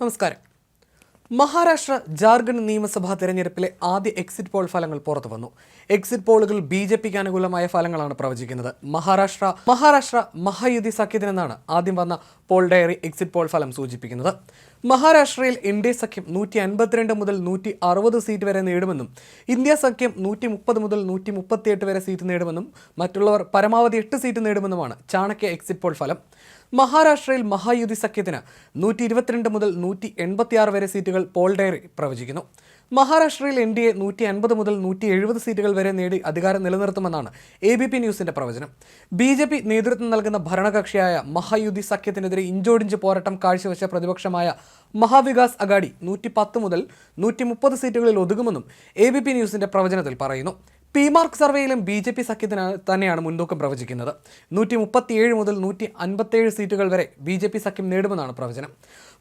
നമസ്കാരം. മഹാരാഷ്ട്ര ജാർഖണ്ഡ് നിയമസഭാ തെരഞ്ഞെടുപ്പിലെ ആദ്യ എക്സിറ്റ് പോൾ ഫലങ്ങൾ പുറത്തു വന്നു. എക്സിറ്റ് പോളുകൾ ബി ജെ പിക്ക് അനുകൂലമായ ഫലങ്ങളാണ് പ്രവചിക്കുന്നത്. മഹാരാഷ്ട്ര മഹാരാഷ്ട്ര മഹായുതി സഖ്യത്തിനെന്നാണ് ആദ്യം വന്ന പോൾ ഡയറി എക്സിറ്റ് പോൾ ഫലം സൂചിപ്പിക്കുന്നത്. മഹാരാഷ്ട്രയിൽ എ സഖ്യം നൂറ്റി അൻപത്തിരണ്ട് മുതൽ നൂറ്റി അറുപത് സീറ്റ് വരെ നേടുമെന്നും ഇന്ത്യ സഖ്യം നൂറ്റി മുപ്പത് മുതൽ നൂറ്റി മുപ്പത്തിയെട്ട് വരെ സീറ്റ് നേടുമെന്നും മറ്റുള്ളവർ പരമാവധി എട്ട് സീറ്റ് നേടുമെന്നുമാണ് ചാണക്യ എക്സിറ്റ് പോൾ ഫലം. മഹാരാഷ്ട്രയിൽ മഹായുതി സഖ്യത്തിന് നൂറ്റി ഇരുപത്തിരണ്ട് മുതൽ നൂറ്റി എൺപത്തിയാറ് വരെ സീറ്റുകൾ പോൾ ഡയറി പ്രവചിക്കുന്നു. മഹാരാഷ്ട്രയിൽ എൻ ഡി എ നൂറ്റി അൻപത് മുതൽ നൂറ്റി എഴുപത് സീറ്റുകൾ വരെ നേടി അധികാരം നിലനിർത്തുമെന്നാണ് എ ബി പി ന്യൂസിന്റെ പ്രവചനം. ബി ജെ പി നേതൃത്വം നൽകുന്ന ഭരണകക്ഷിയായ മഹായുതി സഖ്യത്തിനെതിരെ ഇഞ്ചോടിഞ്ച് പോരാട്ടം കാഴ്ചവെച്ച പ്രതിപക്ഷമായ മഹാവികാസ് അഗാഡി നൂറ്റി പത്ത് മുതൽ നൂറ്റി മുപ്പത് സീറ്റുകളിൽ ഒതുങ്ങുമെന്നും എ ബി പി ന്യൂസിന്റെ പ്രവചനത്തിൽ പറയുന്നു. പി മാർക്ക് സർവേയിലും ബി ജെ പി സഖ്യത്തിന് തന്നെയാണ് മുൻതൂക്കം പ്രവചിക്കുന്നത്. നൂറ്റി മുപ്പത്തിയേഴ് മുതൽ നൂറ്റി അൻപത്തേഴ് സീറ്റുകൾ വരെ ബി ജെ പി സഖ്യം നേടുമെന്നാണ് പ്രവചനം.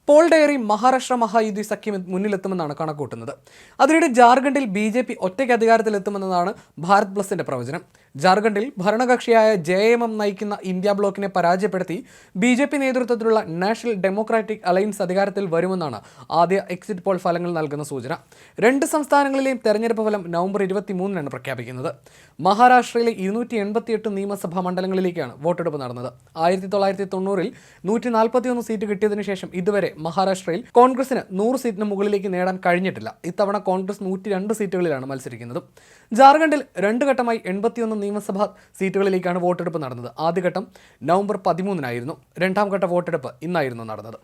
പോൾ ഡയറി മഹാരാഷ്ട്ര മഹായുതി സഖ്യം മുന്നിലെത്തുമെന്നാണ് കണക്കൂട്ടുന്നത്. അതിനിടെ ജാർഖണ്ഡിൽ ബി ജെ പി ഒറ്റയ്ക്ക് അധികാരത്തിലെത്തുമെന്നതാണ് ഭാരത് പ്ലസിന്റെ പ്രവചനം. ജാർഖണ്ഡിൽ ഭരണകക്ഷിയായ ജെ എം എം നയിക്കുന്ന ഇന്ത്യ ബ്ലോക്കിനെ പരാജയപ്പെടുത്തി ബി ജെ പി നേതൃത്വത്തിലുള്ള നാഷണൽ ഡെമോക്രാറ്റിക് അലയൻസ് അധികാരത്തിൽ വരുമെന്നാണ് ആദ്യ എക്സിറ്റ് പോൾ ഫലങ്ങൾ നൽകുന്ന സൂചന. രണ്ട് സംസ്ഥാനങ്ങളിലെയും തെരഞ്ഞെടുപ്പ് ഫലം നവംബർ ഇരുപത്തി മൂന്നിനാണ് പ്രഖ്യാപിക്കുന്നത്. മഹാരാഷ്ട്രയിലെ ഇരുന്നൂറ്റി എൺപത്തിയെട്ട് നിയമസഭാ മണ്ഡലങ്ങളിലേക്കാണ് വോട്ടെടുപ്പ് നടന്നത്. ആയിരത്തി തൊള്ളായിരത്തി തൊണ്ണൂറിൽ നൂറ്റി നാൽപ്പത്തിയൊന്ന് സീറ്റ് കിട്ടിയതിനു ശേഷം ഇതുവരെ മഹാരാഷ്ട്രയിൽ കോൺഗ്രസിന് നൂറ് സീറ്റിന് മുകളിലേക്ക് നേടാൻ കഴിഞ്ഞിട്ടില്ല. ഇത്തവണ കോൺഗ്രസ് നൂറ്റി രണ്ട് സീറ്റുകളിലാണ് മത്സരിക്കുന്നത്. ജാർഖണ്ഡിൽ രണ്ട് ഘട്ടമായി എൺപത്തിയൊന്ന് നിയമസഭാ സീറ്റുകളിലേക്കാണ് വോട്ടെടുപ്പ് നടന്നത്. ആദ്യഘട്ടം നവംബർ പതിമൂന്നിനായിരുന്നു. രണ്ടാം ഘട്ട വോട്ടെടുപ്പ് ഇന്നായിരുന്നു നടന്നത്.